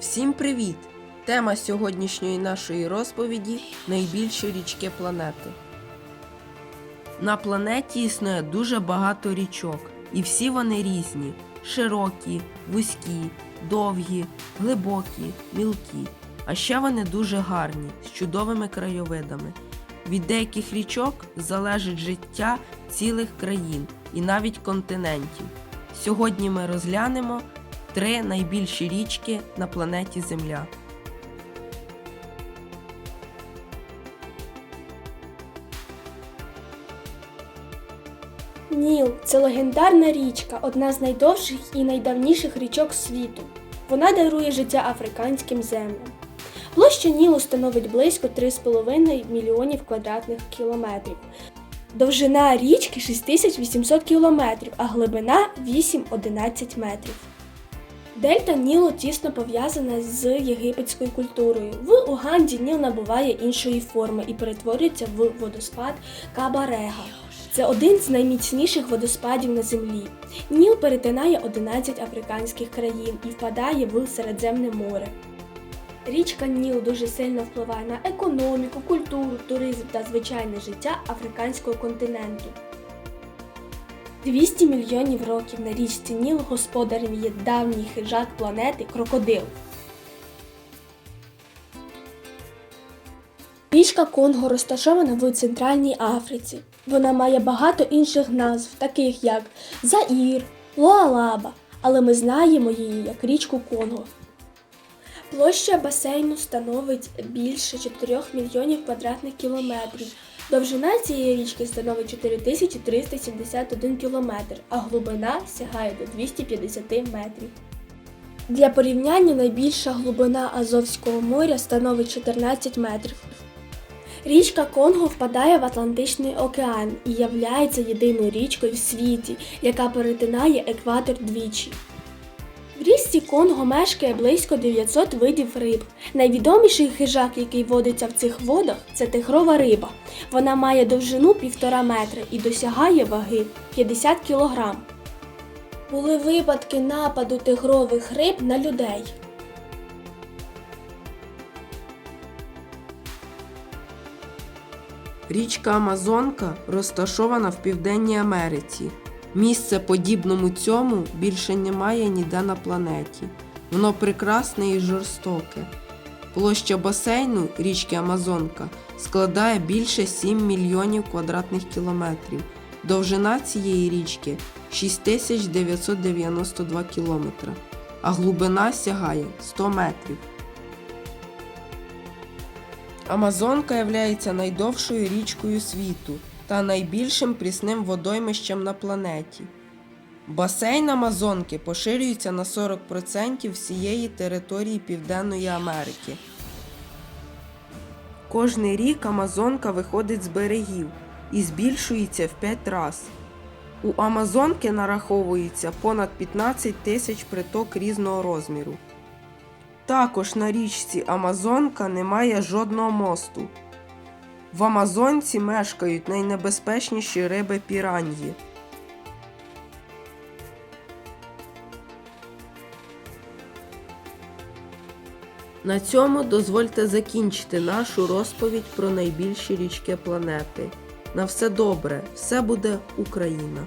Всім привіт! Тема сьогоднішньої нашої розповіді найбільші річки планети. На планеті існує дуже багато річок, і всі вони різні: широкі, вузькі, довгі, глибокі, мілкі. А ще вони дуже гарні, з чудовими краєвидами. Від деяких річок залежить життя цілих країн і навіть континентів. Сьогодні ми розглянемо три найбільші річки на планеті Земля. Ніл це легендарна річка, одна з найдовших і найдавніших річок світу. Вона дарує життя африканським землям. Площа Нілу становить близько 3,5 мільйонів квадратних кілометрів. Довжина річки 6800 кілометрів, а глибина 8-11 метрів. Дельта Нілу тісно пов'язана з єгипетською культурою. В Уганді Ніл набуває іншої форми і перетворюється в водоспад Кабарега. Це один з найміцніших водоспадів на землі. Ніл перетинає 11 африканських країн і впадає в Середземне море. Річка Ніл дуже сильно впливає на економіку, культуру, туризм та звичайне життя африканського континенту. 200 мільйонів років на річці Ніл господарем є давній хижак планети крокодил. Річка Конго розташована в Центральній Африці. Вона має багато інших назв, таких як Заїр, Луалаба, але ми знаємо її як річку Конго. Площа басейну становить більше 4 мільйонів квадратних кілометрів. Довжина цієї річки становить 4371 кілометр, а глибина сягає до 250 метрів. Для порівняння найбільша глибина Азовського моря становить 14 метрів. Річка Конго впадає в Атлантичний океан і являється єдиною річкою в світі, яка перетинає екватор двічі. В Конго мешкає близько 900 видів риб. Найвідоміший хижак, який водиться в цих водах, це тигрова риба. Вона має довжину 1,5 метра і досягає ваги 50 кг. Були випадки нападу тигрових риб на людей. Річка Амазонка розташована в Південній Америці. Місце подібному цьому більше немає ніде на планеті. Воно прекрасне і жорстоке. Площа басейну річки Амазонка складає більше 7 мільйонів квадратних кілометрів. Довжина цієї річки 6992 кілометра, а глибина сягає 100 метрів. Амазонка є найдовшою річкою світу та найбільшим прісним водоймищем на планеті. Басейн Амазонки поширюється на 40% всієї території Південної Америки. Кожний рік Амазонка виходить з берегів і збільшується в 5 раз. У Амазонки нараховується понад 15 тисяч приток різного розміру. Також на річці Амазонка немає жодного мосту. В Амазонці мешкають найнебезпечніші риби піраньї. На цьому дозвольте закінчити нашу розповідь про найбільші річки планети. На все добре, все буде Україна!